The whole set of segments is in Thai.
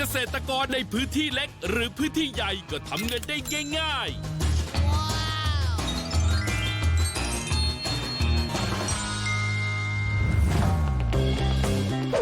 เกษตรกรในพื้นที่เล็กหรือพื้นที่ใหญ่ก็ทำเงินได้ง่ายๆ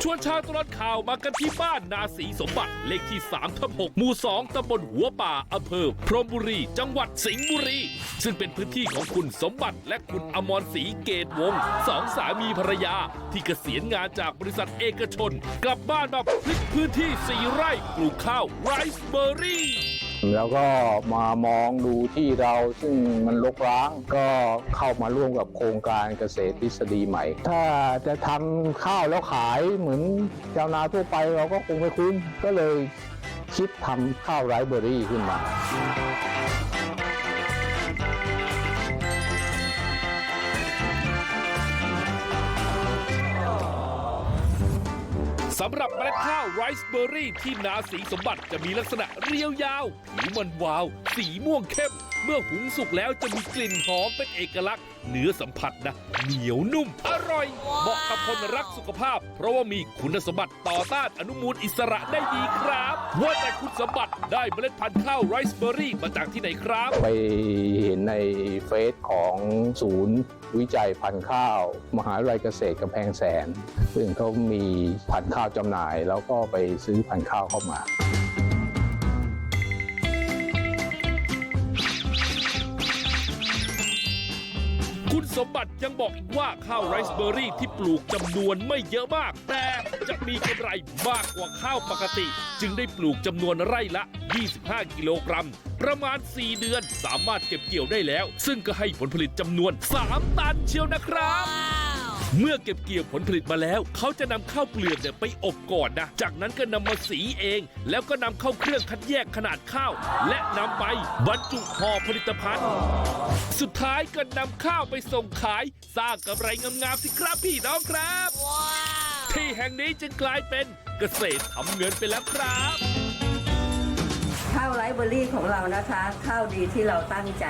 ชวนชาวตลอดข่าวมากันที่บ้านนาสีสมบัติเลขที่3ทับ6หมู่ 2ตำบลหัวป่าอำเภอ พรมบุรี จังหวัดสิงห์บุรี ซึ่งเป็นพื้นที่ของคุณสมบัติและคุณอมรศรีเกตวงศ์สองสามีภรรยา ที่เกษียณงานจากบริษัทเอกชน กลับบ้านมาพลิกพื้นที่ 4 ไร่ปลูกข้าวไรซ์เบอร์รี่ แล้วก็มามองดูที่เราซึ่งมันรกร้างก็เข้ามาร่วมกับโครงการเกษตรทฤษฎีใหม่ ถ้าจะทำข้าวแล้วขายเหมือนชาวนาทั่วไปเราก็คงไม่คุ้มก็เลยคิดทำข้าวไร้เบอร์รี่ขึ้นมา สำหรับเมล็ดข้าวไรซ์เบอร์รี่ที่นาสีสมบัติจะมีลักษณะเรียวยาวผิวมันวาว สีม่วงเข้ม เมื่อหุงสุกแล้วจะมีกลิ่นหอมเป็นเอกลักษณ์ เนื้อสัมผัสนะเหนียวนุ่มอร่อยเหมาะกับคนรักสุขภาพ เพราะว่ามีคุณสมบัติต่อต้านอนุมูลอิสระได้ดีครับว่าแต่คุณสมบัติได้เมล็ดพันธุ์ข้าวไรซ์เบอร์รี่มาจากที่ไหนครับ ไปเห็นในเฟซของศูนย์วิจัยพันธุ์ข้าว มหาวิทยาลัยเกษตรกำแพงแสน ซึ่งเขามีพันธุ์ข้าวจำหน่าย แล้วก็ไปซื้อพันธุ์ข้าวเข้ามา คุณสมบัติยังบอกอีกว่าข้าวไรซ์เบอร์รี่ที่ปลูกจำนวนไม่เยอะมาก แต่จะมีกำไรมากกว่าข้าวปกติ จึงได้ปลูกจำนวนไร่ละ 25 กิโลกรัม ประมาณ 4 เดือนสามารถเก็บเกี่ยวได้แล้ว ซึ่งก็ให้ผลผลิตจำนวน 3 ตันเชียวนะครับ เมื่อเก็บเกี่ยวผลผลิตมาแล้ว เขาจะนำข้าวเปลือกเนี่ยไปอบก่อนนะ จากนั้นก็นำมาสีเอง แล้วก็นำเข้าเครื่องคัดแยกขนาดข้าว และนำไปบรรจุห่อผลิตภัณฑ์ สุดท้ายก็นำข้าวไปส่งขาย สร้างกำไรงามๆสิครับพี่น้องครับ ที่แห่งนี้จึงกลายเป็นเกษตรทำเงินไปแล้วครับข้าวไรซ์เบอร์รี่ของเรานะคะ ข้าวดีที่เราตั้งใจ